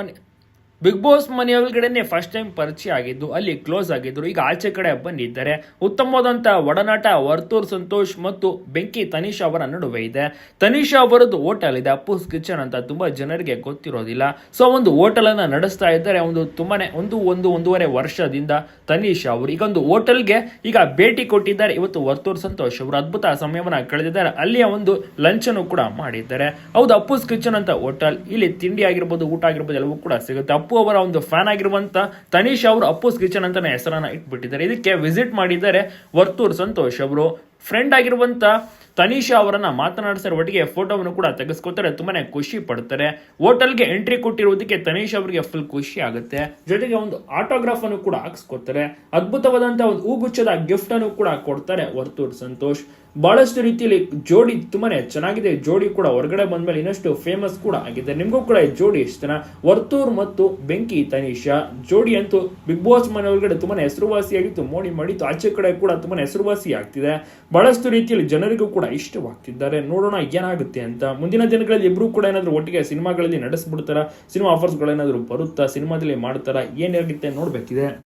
on big boss ಮನೆ ಒಳಗಡೆನೆ first time ಪರಿಚಯ ಆಗಿದ್ದು, ಅಲ್ಲಿ ಕ್ಲೋಸ್ ಆಗಿದ್ರು. ಈಗ ಆಚೆ ಕಡೆ ಬಂದಿದ್ದಾರೆ. ಉತ್ತಮವಾದಂತ ಒಡನಾಟ ವರ್ತೂರ್ ಸಂತೋಷ್ ಮತ್ತು ಬೆಂಕಿ ತನಿಷಾ ಅವರ ನಡುವೆ ಇದೆ. ತನಿಷಾ ಅವರದ್ದು ಹೋಟೆಲ್ ಇದೆ. ಅಪ್ಪುಸ್ ಕಿಚನ್ ಅಂತ ತುಂಬಾ ಜನರಿಗೆ ಗೊತ್ತಿರೋದಿಲ್ಲ. ಸೊ ಒಂದು ಹೋಟೆಲ್ ಅನ್ನ ನಡೆಸ್ತಾ ಇದ್ದಾರೆ. ಒಂದು ತುಂಬಾನೇ, ಒಂದು ಒಂದು, ಒಂದೂವರೆ ವರ್ಷದಿಂದ ತನಿಷಾ ಅವರು. ಈಗ ಒಂದು ಹೋಟೆಲ್ಗೆ ಈಗ ಭೇಟಿ ಕೊಟ್ಟಿದ್ದಾರೆ. ಇವತ್ತು ವರ್ತೂರ್ ಸಂತೋಷ್ ಅವರು. ಅದ್ಭುತ ಸಮಯವನ್ನ ಕಳೆದಿದ್ದಾರೆ. ಅಲ್ಲಿಯ ಒಂದು ಲಂಚ್ ಅನ್ನು ಕೂಡ ಮಾಡಿದ್ದಾರೆ. ಹೌದು? ಅಪ್ಪುಸ್ ಕಿಚನ್ ಅಂತ ಹೋಟೆಲ್ ಇಲ್ಲಿ ತಿಂಡಿ ಆಗಿರ್ಬೋದು, ಊಟ ಆಗಿರ್ಬೋದು, ಎಲ್ಲವೂ ಕೂಡ ಸಿಗುತ್ತೆ. ಅಪ್ಪು ಅವರ ಒಂದು ಫ್ಯಾನ್ ಆಗಿರುವಂತ ತನೀಶ್ ಅವರು ಅಪ್ಪು ಕಿಚನ್ ಅಂತ ಹೆಸರನ್ನ ಇಟ್ಬಿಟ್ಟಿದ್ದಾರೆ. ಇದಕ್ಕೆ ವಿಸಿಟ್ ಮಾಡಿದ್ದಾರೆ ವರ್ತೂರ್ ಸಂತೋಷ್ ಅವರು. ಫ್ರೆಂಡ್ ಆಗಿರುವಂತ ತನೀಶಾ ಅವರನ್ನ ಮಾತನಾಡಿಸೋ ಒಟ್ಟಿಗೆ ಫೋಟೋವನ್ನು ಕೂಡ ತೆಗೆಸ್ಕೊತಾರೆ. ತುಂಬಾನೇ ಖುಷಿ ಪಡ್ತಾರೆ. ಹೋಟೆಲ್ಗೆ ಎಂಟ್ರಿ ಕೊಟ್ಟಿರುವುದಕ್ಕೆ ತನಿಷ್ ಅವರಿಗೆ ಫುಲ್ ಖುಷಿ ಆಗುತ್ತೆ. ಜೊತೆಗೆ ಒಂದು ಆಟೋಗ್ರಾಫ್ ಅನ್ನು ಕೂಡ ಹಾಕ್ಸ್ಕೊತಾರೆ. ಅದ್ಭುತವಾದಂತಹ ಒಂದು ಹೂಗುಚ್ಛದ ಗಿಫ್ಟ್ ಅನ್ನು ಕೂಡ ಕೊಡ್ತಾರೆ ವರ್ತೂರ್ ಸಂತೋಷ್. ಬಹಳಷ್ಟು ರೀತಿಯಲ್ಲಿ ಜೋಡಿ ತುಂಬಾನೇ ಚೆನ್ನಾಗಿದೆ. ಜೋಡಿ ಕೂಡ ಹೊರಗಡೆ ಬಂದ್ಮೇಲೆ ಇನ್ನಷ್ಟು ಫೇಮಸ್ ಕೂಡ ಆಗಿದೆ. ನಿಮಗೂ ಕೂಡ ಈ ಜೋಡಿ ಇಷ್ಟನ ವರ್ತೂರ್ ಮತ್ತು ಬೆಂಕಿ ತನಿಷಾ. ಜೋಡಿ ಅಂತೂ ಬಿಗ್ ಬಾಸ್ ಮನೆ ಒಳಗಡೆ ತುಂಬಾನೇ ಹೆಸರುವಾಸಿಯಾಗಿತ್ತು. ಮೋಡಿ ಮಾಡಿತ್ತು ಆಚೆ ಕಡೆ ಕೂಡ ತುಂಬಾನೇ ಹೆಸರುವಾಸಿ ಆಗ್ತಿದೆ ಬಹಳಷ್ಟು ರೀತಿಯಲ್ಲಿ ಜನರಿಗೂ ಕೂಡ ಇಷ್ಟವಾಗ್ತಿದ್ದಾರೆ. ನೋಡೋಣ ಏನಾಗುತ್ತೆ ಅಂತ. ಮುಂದಿನ ದಿನಗಳಲ್ಲಿ ಇಬ್ರು ಕೂಡ ಏನಾದರೂ ಒಟ್ಟಿಗೆ ಸಿನಿಮಾಗಳಲ್ಲಿ ನಡೆಸ್ಬಿಡ್ತಾರ? ಸಿನಿಮಾ ಆಫರ್ಸ್ಗಳೇನಾದರೂ ಬರುತ್ತಾ? ಸಿನಿಮಾದಲ್ಲಿ ಮಾಡ್ತಾರಾ? ಏನಾಗುತ್ತೆ ನೋಡ್ಬೇಕಿದೆ.